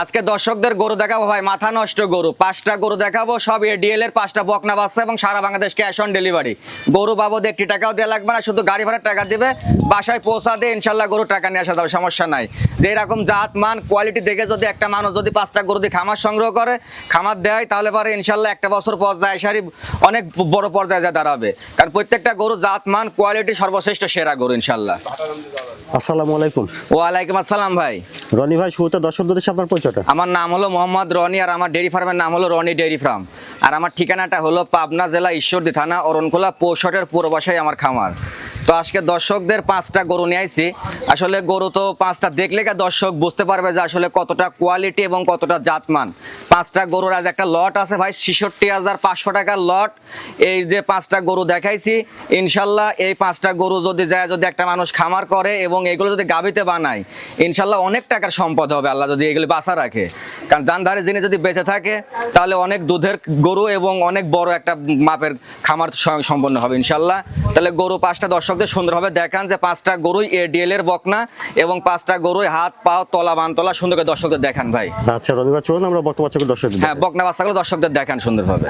আজকে দর্শকদের গরু দেখাবো ভাই মাথা নষ্ট গরু। পাঁচটা গরু দেখাবো সব এডিএল এর পাঁচটা বকনা বাচ্চা এবং সারা বাংলাদেশ ক্যাশ অন ডেলিভারি। গরু বাবদ একটি টাকাও দেওয়া লাগবে না শুধু গাড়ি ভাড়ার টাকা দিবে। বাসায় পৌঁছা দিয়ে ইনশাল্লাহ গরু টাকা নিয়ে আসা যাবে সমস্যা নাই। যে এরকম জাত মান কোয়ালিটি দেখে যদি একটা মানুষ যদি পাঁচটা গরু দিয়ে খামার সংগ্রহ করে খামার দেয় তাহলে পরে ইনশাল্লাহ একটা বছর পর্যায়ে সারি অনেক বড় পর্যায়ে যা দাঁড়াবে। কারণ প্রত্যেকটা গরু জাত মান কোয়ালিটি সর্বশ্রেষ্ঠ সেরা গরু ইনশাল্লাহ। আসসালামু আলাইকুম। ওয়ালাইকুম আসসালাম ভাই। রনি ভাই শুরুতে দর্শকদের সাথে আপনার আমার নাম হলো মোহাম্মদ রনি আর আমার ডেয়ারি ফার্মের নাম হলো রনি ডেয়ারি ফার্ম। আর আমার ঠিকানাটা হলো পাবনা জেলা ঈশ্বরদী থানা অরণখোলা পৌষটের পূর্ববাসায় আমার খামার। তো আজকে দর্শকদের পাঁচটা গরু নিয়ে আইছি। আসলে গরু তো পাঁচটা দেখলে দর্শক বুঝতে পারবে যে আসলে কতটা কোয়ালিটি এবং কতটা জাতমান। পাঁচটা গরুর আজ একটা লট আছে ভাই, ছেষট্টি হাজার পাঁচশো টাকার লট এই যে পাঁচটা গরু দেখাইছি, ইনশাল্লাহ এই পাঁচটা গরু যদি যায়, যদি একটা মানুষ খামার করে এবং এগুলো যদি গাবিতে বানায়, ইনশাল্লাহ অনেক টাকার সম্পদ হবে আল্লাহ যদি এগুলি বাঁচা রাখে। কারণ জানধারে যিনি যদি বেঁচে থাকে, তাহলে অনেক দুধের গরু এবং অনেক বড় একটা মাপের খামার সম্পন্ন হবে ইনশাল্লাহ। তাহলে গরু পাঁচটা দর্শকদের সুন্দরভাবে দেখান যে পাঁচটা গরুই এডিএল এর বকনা এবং পাঁচটা গরুই হাত পাও তলা বানতলা সুন্দর করে দর্শকদের দেখান ভাই। আচ্ছা ভাই চলুন আমরা বর্তমান চোখে দর্শক হ্যাঁ বকনা বাচ্চাগুলো দর্শকদের দেখান সুন্দরভাবে।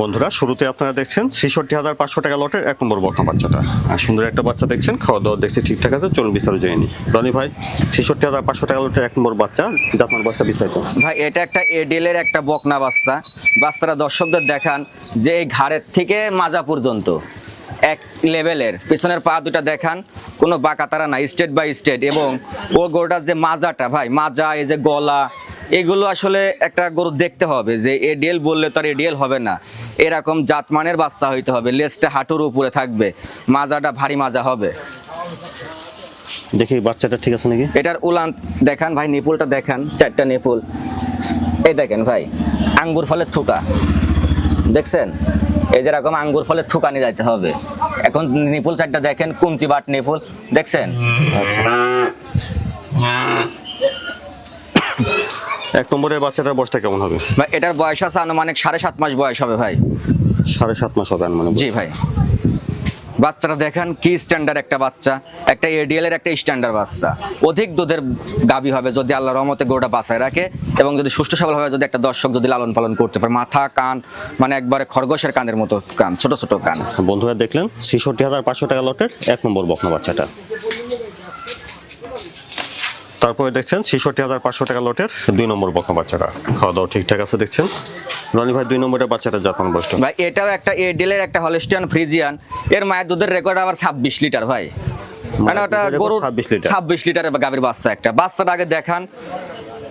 বন্ধুরা শুরুতে আপনারা দেখছেন ছেষট্টি হাজার পাঁচশো টাকা লটের এক নম্বর বকনা বাচ্চাটা। আর সুন্দর একটা বাচ্চা দেখছেন খাওয়া দাওয়া দেখছি ঠিকঠাক আছে চলুন বিস্তারিত জেনে নিই। রনি ভাই ছেষট্টি হাজার পাঁচশো টাকা লটের এক নম্বর বাচ্চা জাতমান বাচ্চা বিস্তারিত। ভাই এটা একটা এডিএল এর একটা বকনা বাচ্চা। বাচ্চারা দর্শকদের দেখান যে এই ঘাড়ের থেকে মাজা পর্যন্ত। এক লেভেলের পিছনের পা দুটা দেখান। কোনো বাঁকাতারা না স্টেট বাই স্টেট এবং ও গরুটার যে মাজাটা ভাই মাজা এই যে গলা এগুলো আসলে একটা গরু দেখতে হবে যে এ এডিএল বললে তো আর এডিএল হবে না। এরকম জাতমানের বাচ্চা হইতে হবে লেজটা হাঁটুর উপরে থাকবে মাজাটা ভারী মাজা হবে। দেখি বাচ্চাটা ঠিক আছে নাকি? এটার উলান দেখান ভাই নিপুলটা দেখান চারটা নিপুল। এই দেখেন ভাই আঙ্গুর ফলের থুকা। দেখছেন? এই যেরকম আঙ্গুর ফলে থুকানি যাইতে হবে। এখন নিপুল চারটা দেখেন কুমচি বাট নিপুল দেখছেন? আচ্ছা এক নম্বরে বাচ্চাটার বয়সটা কেমন হবে? ভাই এটার বয়স আছে আনুমানিক সাড়ে সাত মাস বয়স হবে ভাই। সাড়ে সাত মাস হবে মানে জি ভাই। বাচ্চাটা দেখেন কি স্ট্যান্ডার্ড একটা বাচ্চা, একটা এডিএল এর একটা স্ট্যান্ডার্ড বাচ্চা। অধিক দুধের গাবি হবে যদি আল্লাহ রহমতে গরুটা বাঁচায় রাখে এবং যদি সুস্থ সবলভাবে যদি একটা দর্শক যদি লালন পালন করতে পারে। মাথা, কান মানে একবারে খরগোশের কানের মতো কান, ছোট ছোট কান। বন্ধুরা দেখলেন ছেষট্টি হাজার পাঁচশো টাকা লটের এক নম্বর বকনা বাচ্চাটা। তারপরে দেখছেন ছেষট্টি হাজার পাঁচশো টাকা লটের দুই নম্বর বকনা বাচ্চাটা। খাওয়া দাওয়া ঠিকঠাক আছে দেখছেন? রনি ভাই দুই নম্বরের বাচ্চাটা জাপান বয়সটা ভাই এটাও একটা এডিএল এর একটা হলিস্টিয়ান ফ্রিজিয়ান। এর মায়ের দুধের রেকর্ড আবার ছাব্বিশ লিটার ভাই। মানে ওটা গরুর 26 লিটার। ছাব্বিশ লিটারের গাভীর বাচ্চা একটা। বাচ্চাটা আগে দেখান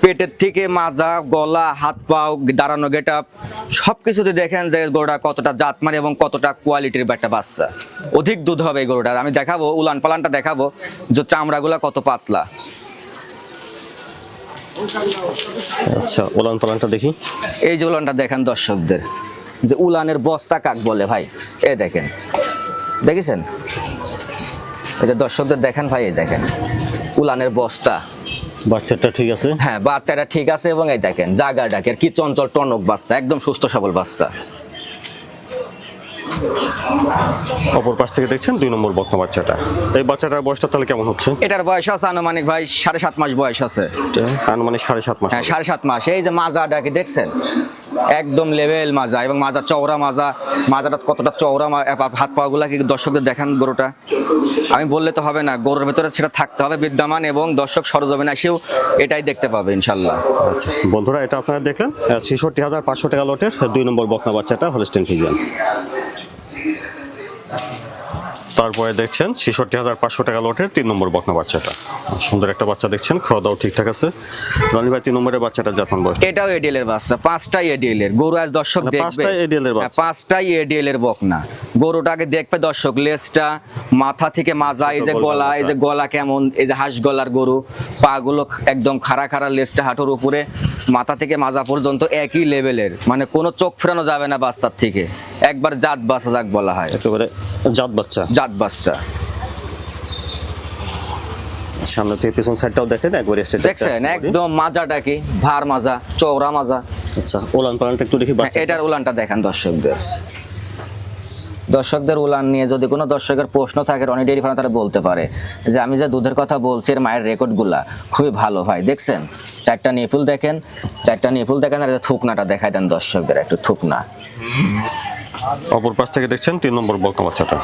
পেটের থেকে মাজা গলা হাত পাও দাঁড়ানো গেট আপ সব কিছুতে দেখেন যে গরুটা কতটা জাত জাতমান এবং কতটা কোয়ালিটির একটা বাচ্চা। অধিক দুধ হবে এই গরুটার। আমি দেখাবো উলান পালানটা দেখাবো যে চামড়াগুলা কত পাতলা। আচ্ছা উলান পালানটা দেখি। এই যে উলানটা দেখেন দর্শকদের। যে উলানের বস্তা কাক বলে ভাই? এই দেখেন। দেখেছেন? এই যে দর্শকদের দেখেন ভাই এই দেখেন। উলানের বস্তা। বাচ্চাটা ঠিক আছে? হ্যাঁ বাচ্চাটা ঠিক আছে এবং এই দেখেন জাগা ডাকের কি চঞ্চল টনক বাচ্চা একদম সুস্থ সবল বাচ্চা। অপর পাশ থেকে দেখছেন দুই নম্বর বকনা বাচ্চাটা। এই বাচ্চাটার বয়সটা তাহলে কেমন হচ্ছে? এটার বয়স আছে আনুমানিক ভাই সাড়ে সাত মাস বয়স আছে। আনুমানিক সাড়ে সাত মাস হ্যাঁ সাড়ে সাত মাস। এই যে মাজা ডাকে দেখছেন? একদম লেভেল মাজা এবং মাজা চওড়া মাজা। মাজাটা কতটা চওড়া মা- হাত পা গুলা কি দর্শকদের দেখান গরুটা? আমি বললে তো হবে না গরুর ভেতরে সেটা থাকতে হবে বিদ্যমান এবং দর্শক সরজমিন এসেও এটাই দেখতে পাবে ইনশাল্লাহ আচ্ছা বন্ধুরা এটা আপনারা দেখলেন ছেষট্টি হাজার পাঁচশো টাকা লটের দুই নম্বর বকনা বাচ্চাটা হলস্টেন ফিজিয়ান তারপরে দেখছেন ছেষট্টি হাজার পাঁচশো টাকা লটের তিন নম্বর বকনা বাচ্চাটা। সুন্দর একটা বাচ্চা দেখছেন খাওয়া দাওয়া ঠিকঠাক আছে। রনি ভাই তিন নম্বরের বাচ্চাটা জাপান বয়স। এটাও এডিএল এর বাচ্চা পাঁচটাই এডিএল এর। গরু আজ দর্শক দেখবে। পাঁচটাই ADL এর বাচ্চা। হ্যাঁ, পাঁচটাই এডিএল এর বকনা। গরুটাকে দেখবে দর্শক লেজটা মাথা থেকে মাজা এই যে গলা এই যে গলা কেমন এই যে হাঁস গলার গরু পা গুলো একদম খাড়া খাড়া লেজটা হাঁটুর উপরে। মাথা থেকে মাজা পর্যন্ত একই লেভেলের। মানে কোনো চোখ ফেরানো যাবে না বাচ্চার থেকে। একবার জাত বাচ্চা যাক বলা হয়। একেবারে জাত বাচ্চা। জাত বাচ্চা। সামনে থেকে পেছন সাইডটাও দেখেন একবার একটা দেখছেন একদম মাজাটা কি? ভার মাজা চৌরা মাজা। আচ্ছা ওলান পালানটা একটু দেখি এটার ওলানটা দেখেন দর্শকদের। দর্শকদের উলান নিয়ে যদি কোনো দর্শকের প্রশ্ন থাকে, রনি ডেয়ারি ফার্মে তারা বলতে পারে যে, আমি যে দুধের কথা বলছি, এর মায়ের রেকর্ডগুলা খুবই ভালো ভাই। দেখছেন? চারটা নিপুল দেখেন, চারটা নিপুল দেখেন, আর থুকনাটা দেখাই দেন দর্শকদের, একটু থুকনা। অপর পাশ থেকে দেখছেন তিন নম্বর বকনা বাচ্চাটা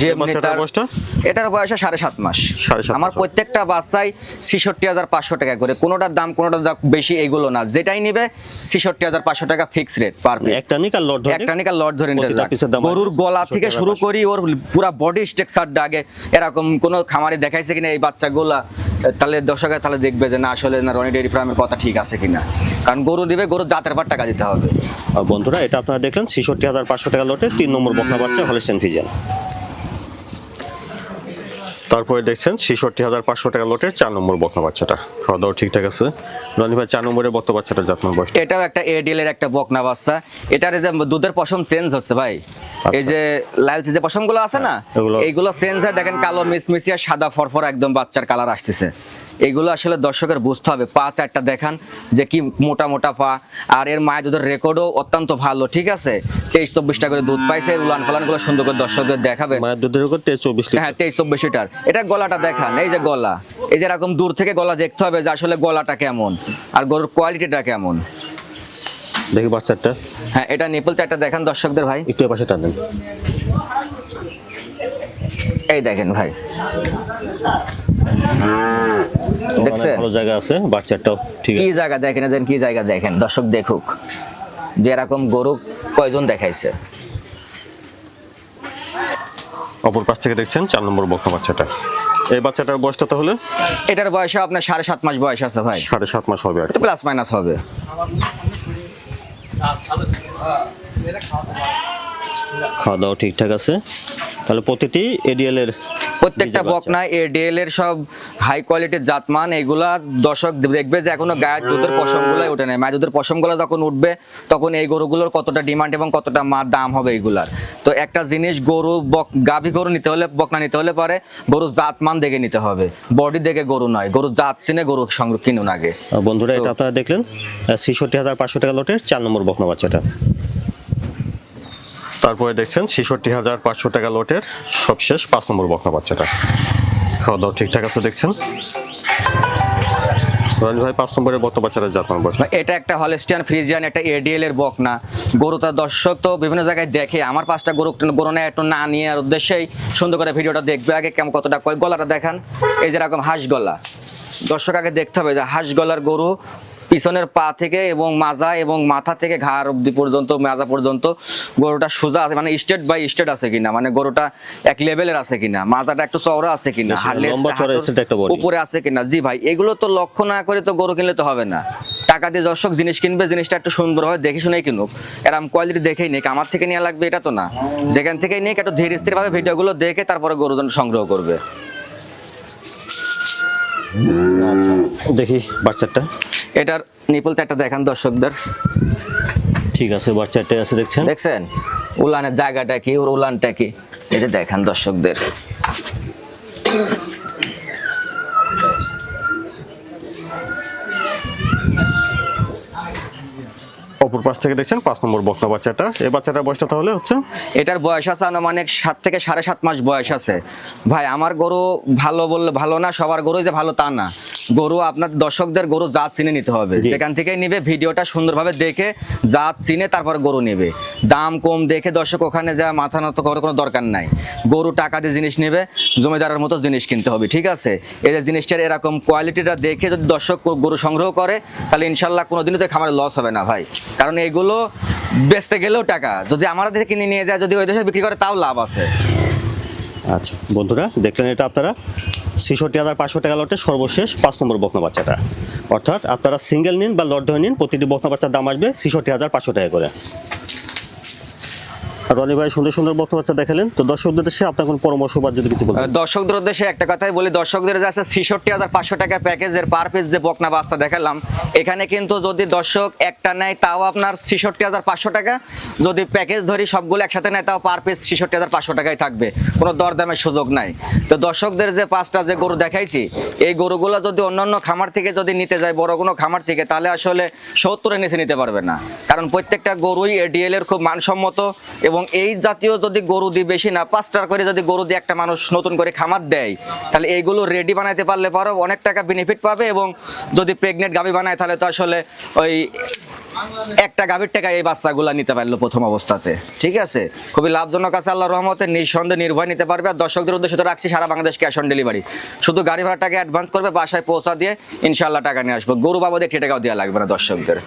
যে বাচ্চাটার বয়সটা? এটার বয়স সাড়ে সাত মাস। আমার প্রত্যেকটা বাচ্চাই ছিষট্টি হাজার পাঁচশো টাকা করে। কোনোটার দাম কোনোটার দাম বেশি এগুলো না। যেটাই নিবে ছিষট্টি হাজার পাঁচশো টাকা ফিক্স রেট পার পিস একটা নিক লট ধরে একটা নিকা লট ধরে গরুর গলা থেকে শুরু করি ওর পুরা বডি স্ট্রাকচারটা আগে। এরকম কোনো খামারে দেখাইছে কিনা এই বাচ্চাগুলা? তাহলে দর্শকের তাহলে দেখবে যে না আসলে না রনি ডেয়ারি ফার্মের কথা ঠিক আছে কিনা। কারণ গরু দিবে গরু জাতের পর টাকা দিতে হবে। বন্ধুরা এটা আপনারা দেখলেন ছেষট্টি হাজার পাঁচশো টাকা লটে তিন নম্বর বকনা বাচ্চা হলস্টেন ফিজিয়ান তারপরে দেখছেন ছেষট্টি হাজার পাঁচশো টাকা লটের চার নম্বর বকনা বাচ্চাটা। খাওয়া দাওয়া ঠিকঠাক আছে? রনি ভাই চার নম্বরের বক্তা বাচ্চাটা জাতমান বয়স এটাও একটা এডিএল এর একটা বকনা বাচ্চা। এটার যে দুধের পশম চেঞ্জ হচ্ছে ভাই। এই যে লাল যে পশমগুলো আছে না আচ্ছা। এগুলো- এইগুলো চেঞ্জ হয় দেখেন কালো মিসমিসিয়া সাদা ফরফর একদম বাচ্চার কালার আসতেছে। এগুলো আসলে দর্শকের বুঝতে হবে। পা চারটা দেখান যে কি মোটা মোটা পা। আর এর মায়ের দুধের রেকর্ডও অত্যন্ত ভালো ঠিক আছে? তেইশ চব্বিশটা করে দুধ পাইছে উলান ফালানগুলো সুন্দর করে দর্শকদের দেখাবে। মায়ের দুধের উপর তেইশ চব্বিশ হ্যাঁ তেইশ চব্বিশ লিটার। এটা গলাটা দেখান এই যে গলা। এই যে এরকম দূর থেকে গলা দেখতে হবে যে আসলে গলাটা কেমন আর গরুর কোয়ালিটিটা কেমন। দেখি বাচ্চাটা হ্যাঁ এটা নিপল চারটা দেখান দর্শকদের ভাই। একটু পাশে টানেন। এই দেখেন ভাই। দেখছেন? অনেক ভালো জায়গা আছে বাচ্চাটাও ঠিক কি জায়গা দেখেন যেন কি জায়গা দেখেন? দর্শক দেখুক যে গরু কয়জন দেখাইছে? অপর পাশ থেকে দেখছেন চার নম্বর বকনা বাচ্চাটা। এই বাচ্চাটার বয়সটা তাহলে? এটার বয়সে আপনার সাড়ে সাত মাস বয়স আছে ভাই। সাড়ে সাত মাস হবে আর প্লাস মাইনাস হবে। খাওয়া দাওয়া ঠিকঠাক আছে। তাহলে প্রতিটি এডিএল এর প্রত্যেকটা। বকনা এডিএল এর সব হাই কোয়ালিটির জাতমান এগুলা দর্শক দেখবে যে এখনও গায়ের দুধের পশমগুলাই ওঠে নাই। মায়ের দুধের পশমগুলো যখন উঠবে তখন এই গরুগুলোর কতটা ডিমান্ড এবং কতটা মার দাম হবে এগুলার। তো একটা জিনিস গরু বক গাভী গরু নিতে হলে বকনা নিতে হলে পারে গরু জাতমান দেখে নিতে হবে। বডি দেখে গরু নয় গরু জাত চিনে গরু সংগ্রহ কিনুন আগে। বন্ধুরা এটা আপনারা দেখলেন ছেষট্টি হাজার পাঁচশো টাকা লটের চার নম্বর বকনা বাচ্চাটা। তারপরে দেখছেন ছেষট্টি হাজার পাঁচশো টাকা লটের সবশেষ পাঁচ নম্বর বকনা বাচ্চাটা। খাওয়া দাওয়া ঠিকঠাক আছে দেখছেন? পাঁচ এটা একটা ফ্রিজিয়ান, একটা এর বকনা। গরু তার দর্শক তো বিভিন্ন জায়গায় দেখে, আমার পাঁচটা গরু না উদ্দেশ্যেই সুন্দর করে ভিডিওটা দেখবে। আগে কেমন কতটা কয়, গলাটা দেখান। এই যে এরকম হাঁস গলা। দর্শক আগে দেখতে হবে যে হাঁস গলার গরু পিছনের পা থেকে এবং মাজা এবং মাথা থেকে ঘাড় অব্দি পর্যন্ত মাজা পর্যন্ত গরুটা সোজা আছে মানে স্টেট বাই স্টেট আছে কিনা মানে গরুটা এক লেভেলের আছে কিনা মাজাটা একটু চওড়া আছে কিনা। উপরে আছে কিনা। জি ভাই এগুলো তো লক্ষ্য না করে তো গরু কিনলে তো হবে না। টাকা দিয়ে দর্শক জিনিস কিনবে জিনিসটা একটু সুন্দর হয় দেখে শুনেই কিনুক। এরম কোয়ালিটি দেখেই নিক আমার থেকে নেওয়া লাগবে এটা তো না। যেখান থেকেই নিক একটু ধীরে স্থির ভাবে ভিডিওগুলো দেখে তারপরে গরুজন সংগ্রহ করবে। আচ্ছা দেখি বাচ্চাটা। এটার নিপল চারটা দেখান দর্শকদের। ঠিক আছে বাচ্চাটা আছে দেখছেন? দেখছেন? উলানের জায়গাটা কি? ওর উলানটা কি? এই যে দেখান দর্শকদের। অপর পাশ থেকে দেখছেন পাঁচ নম্বর বকনা বাচ্চাটা এই বাচ্চাটার বয়সটা তাহলে হচ্ছে? এটার বয়স আছে আনুমানিক সাত থেকে সাড়ে সাত মাস বয়স আছে। ভাই আমার গরু ভালো বললে ভালো না সবার গরু যে ভালো তা না। গরু আপনার দর্শকদের গরু জাত চিনে নিতে হবে। জি। যেখান থেকে নিবে ভিডিওটা সুন্দরভাবে দেখে জাত চিনে তারপর গরু নেবে। দাম কম দেখে দর্শক ওখানে যা মাথা নত করার কোনো দরকার নাই। গরু টাকা দিয়ে জিনিস নেবে জমিদারের মতো জিনিস কিনতে হবে ঠিক আছে? এই যে জিনিসটার এরকম কোয়ালিটিটা দেখে যদি দর্শক গরু সংগ্রহ করে তাহলে ইনশাল্লাহ কোনোদিনও তো খামারে লস হবে না ভাই। কারণ এগুলো বেচতে গেলেও টাকা। যদি আমাদের দেশে কিনে নিয়ে যায় যদি ওই দেশে বিক্রি করে তাও লাভ আছে। আচ্ছা বন্ধুরা দেখলেন এটা আপনারা? ছেষট্টি হাজার পাঁচশো টাকা লটে সর্বশেষ পাঁচ নম্বর বকনা বাচ্চাটা। অর্থাৎ আপনারা সিঙ্গেল নিন বা লট ধরে নিন, প্রতিটি বকনা বাচ্চার দাম আসবে ছেষট্টি হাজার পাঁচশো টাকা করে। রনি ভাই সুন্দর সুন্দর বকনা বাচ্চা দেখালেন। তো দর্শকদের দেশে আপনার কোনো পরামর্শ বা যদি কিছু বলবেন দর্শকদের উদ্দেশ্যে একটা কথাই বলি, দর্শকদের যে আছে ছিষট্টি হাজার পাঁচশো টাকার প্যাকেজের পার পিস যে বকনা বাচ্চা দেখালাম, এখানে কিন্তু যদি দর্শক একটা নেয়, তাও আপনার ছিষট্টি হাজার পাঁচশো টাকা। যদি প্যাকেজ ধরি, সবগুলো একসাথে নেয়, তাও পার পিস ছিষট্টি হাজার পাঁচশো টাকায় থাকবে। কোনো দরদামের সুযোগ নাই। তো দর্শকদের যে পাঁচটা যে গরু দেখাইছি, এই গরুগুলো যদি অন্যান্য খামার থেকে যদি নিতে যায়, বড় কোনো খামার থেকে, তাহলে আসলে সত্তরে নিচে নিতে পারবে না। কারণ প্রত্যেকটা গরুই এডিএল এর খুব মানসম্মত এবং এবং এই জাতীয় যদি গরু দিয়ে বেশি না পাঁচটার করে যদি গরু দিয়ে একটা মানুষ নতুন করে খামার দেয়, তাহলে এইগুলো রেডি বানাইতে পারলে পরে, অনেক টাকা বেনিফিট পাবে এবং যদি প্রেগনেন্ট গাভী বানায়, তাহলে তো আসলে ওই একটা গাভীর টাকা এই বাচ্চাগুলা নিতে পারল প্রথম অবস্থাতে। ঠিক আছে? খুবই লাভজনক আছে আল্লাহ রহমতে, নিঃসন্দেহে নির্ভয় নিতে পারবে। আর দর্শকদের উদ্দেশ্যে তো রাখছি, সারা বাংলাদেশ ক্যাশ অন ডেলিভারি শুধু গাড়ি ভাড়া টাকা অ্যাডভান্স করবে, বাসায় পৌঁছা দিয়ে ইনশাল্লাহ টাকা নিয়ে আসব। গরু বাবদ একটি টাকাও দেওয়া লাগবে না দর্শকদের।